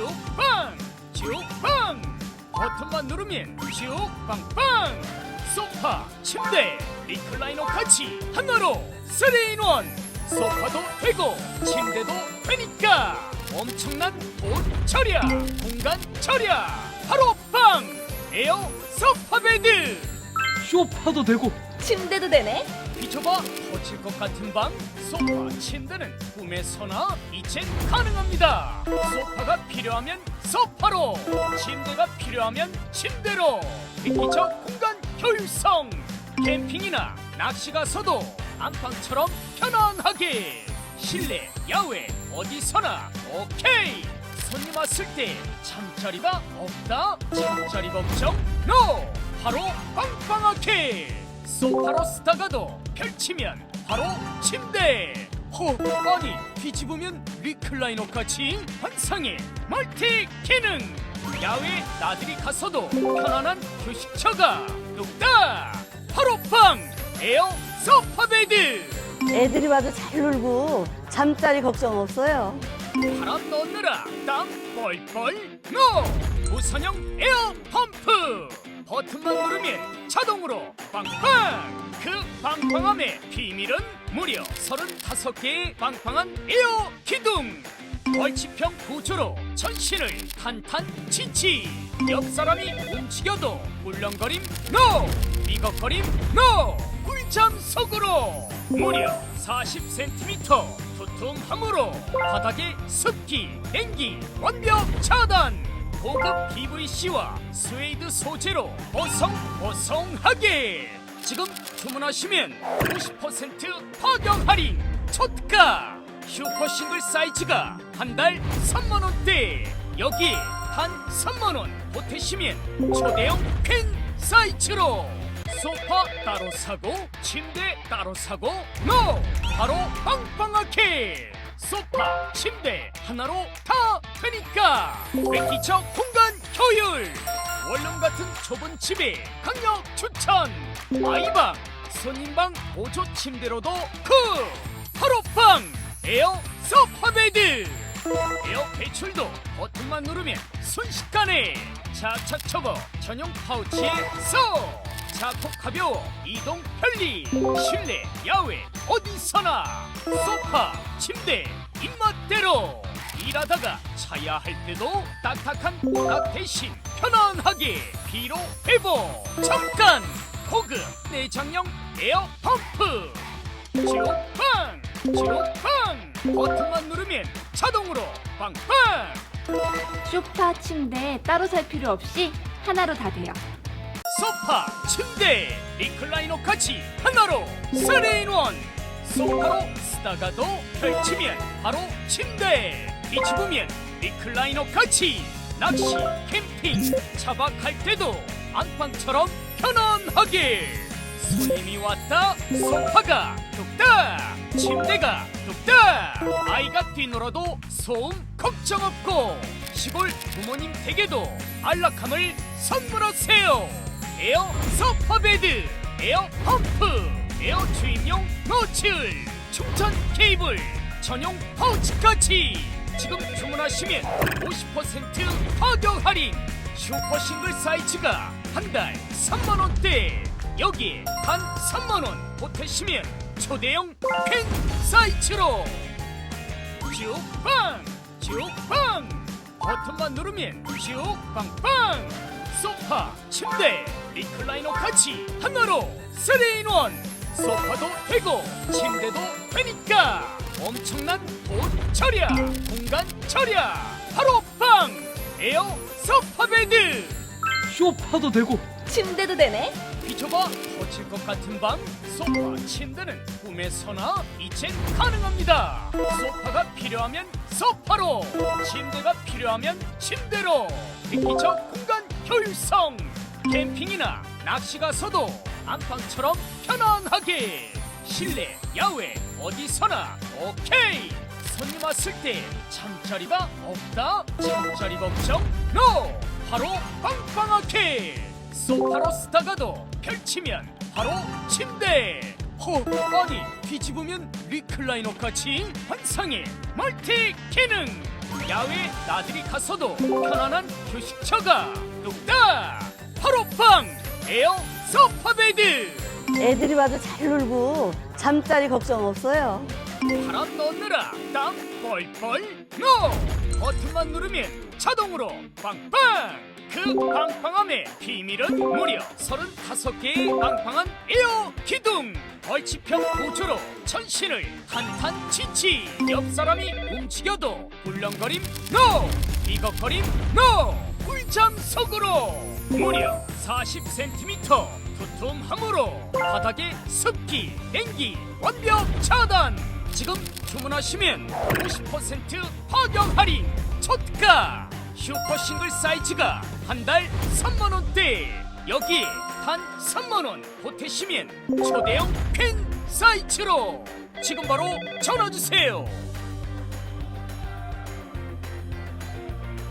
지옥방! 지옥방! 버튼만 누르면 지옥방방! 소파 침대 리클라이너 같이 하나로 3인원! 소파도 되고 침대도 되니까 엄청난 돈 절약 공간 절약 바로 빵 에어 소파 베드! 쇼파도 되고 침대도 되네. 비춰봐 터질 것 같은 방 소파 침대는 꿈에서나 이젠 가능합니다. 소파가 필요하면 소파로 침대가 필요하면 침대로. 빅피처 공간 효율성. 캠핑이나 낚시 가서도 안방처럼 편안하게. 실내 야외 어디서나 오케이. 손님 왔을 때 잠자리가 없다 잠자리 걱정 노 바로 빵빵하게 소파로 쓰다가도 펼치면 바로 침대. 호 아니 뒤집으면 리클라이너 같이 환상의 멀티 기능. 야외 나들이 가서도 편안한 휴식처가 뚝딱 빵 에어 소파 베드. 애들이 와도 잘 놀고 잠자리 걱정 없어요. 바람 넣느라 땀 뻘뻘 노 무선형 에어 펌프. 버튼만 누르면 자동으로 빵빵! 그 빵빵함의 비밀은 무려 35개의 빵빵한 에어 기둥! 벌치평 구조로 전신을 탄탄치치! 옆 사람이 움직여도 울렁거림 노 미걱거림 노 꿀잠 속으로! 무려 40cm 두툼함으로 바닥에 습기, 냉기, 완벽 차단 고급 PVC와 스웨이드 소재로 보송보송하게. 지금 주문하시면 50% 파격 할인 초특가 슈퍼 싱글 사이즈가 한 달 3만원대. 여기에 단 3만원 보태시면 초대형 퀸 사이즈로. 소파 따로 사고 침대 따로 사고 노 바로 빵빵하게 소파 침대 하나로 다 되니까 백기적 공간 효율. 원룸 같은 좁은 집에 강력 추천. 아이방 손님방 보조 침대로도 크 바로 빵 에어 소파 베드. 에어 배출도 버튼만 누르면 순식간에 착착 접어 전용 파우치에 쏙 작고 가벼워 이동 편리. 실내 야외 어디서나. 소파 침대 입맛대로. 일하다가 자야 할 때도 딱딱한 딱 대신 편안하게 비로 회복. 잠깐 고급 내장형 에어 펌프. 지옥빵 지옥빵 버튼만 누르면 자동으로 빵빵. 소파, 침대 따로 살 필요 없이 하나로 다 돼요. 소파, 침대, 리클라이너 같이 하나로 3인원. 소파로 쓰다가도 펼치면 바로 침대. 뒤집으면 리클라이너 같이 낚시, 캠핑, 차박할 때도 안방처럼 편안하게. 손님이 왔다 소파가 뚝딱. 침대가 뚝딱. 아이가 뛰놀아도 소음 걱정 없고. 시골 부모님 댁에도 안락함을 선물하세요 에어 소파 베드 에어 펌프 에어 주입용 노즐 충전 케이블 전용 파우치까지. 지금 주문하시면 50% 파격 할인. 슈퍼 싱글 사이즈가 한 달 3만원대. 여기에 단 3만원 보태시면 초대형 팬 사이즈로. 지옥빵 지옥빵 버튼만 누르면 지옥빵빵 소파 침대 리클라이너 같이 하나로 3인원. 소파도 되고 침대도 되니까. 엄청난 돈 절약 공간 절약 바로 빵 에어 소파 베드. 쇼파도 되고. 침대도 되네. 비춰봐 터질 것 같은 방 소파 침대는 꿈에서나 이젠 가능합니다. 소파가 필요하면 소파로 침대가 필요하면 침대로. 빅피처 공간 효율성 캠핑이나 낚시 가서도 안방처럼 편안하게. 실내 야외 어디서나 오케이. 손님 왔을 때 잠자리가 없다. 잠자리 걱정 노 바로 빵빵하게. 소파로 쓰다가도 펼치면 바로 침대. 호 아니 뒤집으면 리클라이너 같이 환상의 멀티 기능. 야외 나들이 가서도 편안한 휴식처가 뚝딱 하루방 에어 소파베드. 애들이 봐도 잘 놀고 잠자리 걱정 없어요. 바람 넣느라 땀 뻘뻘 노 버튼만 누르면 자동으로 빵빵. 그 빵빵함의 비밀은 무려 35개의 빵빵한 에어 기둥. 벌치편 구조로 전신을 탄탄치치. 옆 사람이 움직여도 불렁거림 노 비걱거림 노 꿀잠 속으로. 무려 40cm 두툼함으로 바닥에 습기, 냉기 완벽 차단. 지금 주문하시면 50% 파격 할인 초가 슈퍼 싱글 사이즈가 한 달 3만 원대. 여기에 단 3만 원 보태시면 초대형 팬 사이즈로. 지금 바로 전화 주세요.